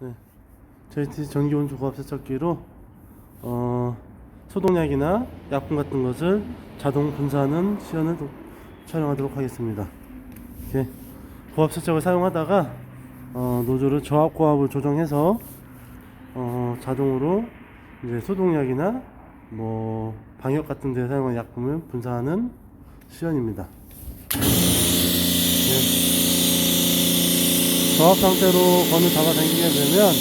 네. JT 전기온수 고압 세척기로 어, 소독약이나 약품 같은 것을 자동 분사하는 시연을 도- 촬영하도록 하겠습니다. 이렇게 고압 세척을 사용하다가 어, 노즐을 저압 고압을 조정해서 어, 자동으로 이제 소독약이나 뭐 방역 같은 데 사용하는 약품을 분사하는 시연입니다. 네. 저압 상태로 건을 잡아당기게 되면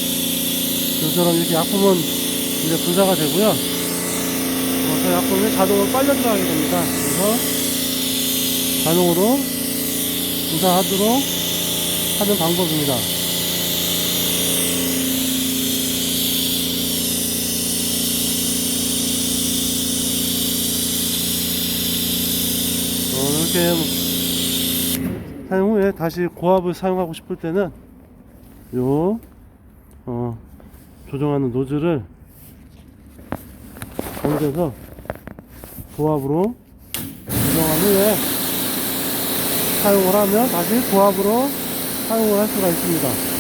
이처럼 이렇게 약품은 이제 분사가 되고요. 어, 그 약품이 자동으로 빨려 들어가게 됩니다. 그래서 자동으로 분사하도록 하는 방법입니다. 어, 이렇게 사용 후에 다시 고압을 사용하고 싶을 때는 요 어, 조정하는 노즐을 얹어서 고압으로 조정한 후에 사용을 하면 다시 고압으로 사용을 할 수가 있습니다.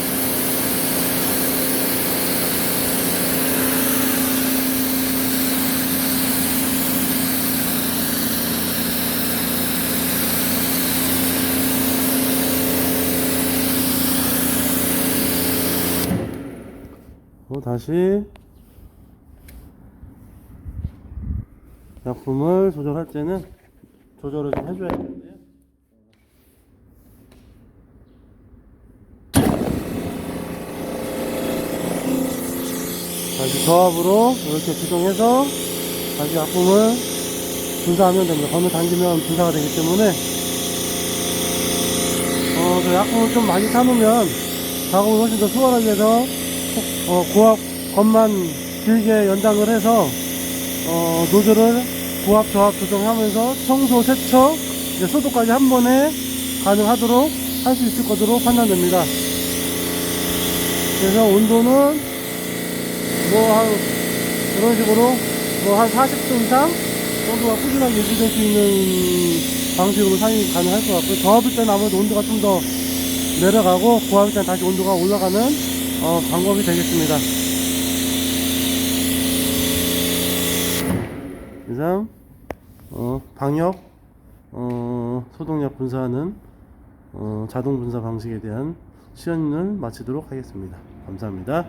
어, 다시 약품을 조절할 때는 조절을 좀 해줘야 되는데요. 다시 저압으로 이렇게 조정해서 다시 약품을 분사하면 됩니다. 건을 당기면 분사가 되기 때문에 어, 그 약품을 좀 많이 타놓으면 작업을 훨씬 더 수월하게 해서 어, 고압 건만 길게 연장을 해서 어, 노즐을 고압 저압 조정하면서 청소 세척 이제 소독까지 한 번에 가능하도록 할 수 있을 것으로 판단됩니다. 그래서 온도는 뭐 한 이런 식으로 뭐 한 40도 이상 정도가 꾸준하게 유지될 수 있는 방식으로 사용이 가능할 것 같고요. 저압일 때는 아무래도 온도가 좀 더 내려가고 고압일 때는 다시 온도가 올라가는 어, 방법이 되겠습니다. 이상 어, 방역 어, 소독약 분사하는 어, 자동 분사 방식에 대한 시연을 마치도록 하겠습니다. 감사합니다.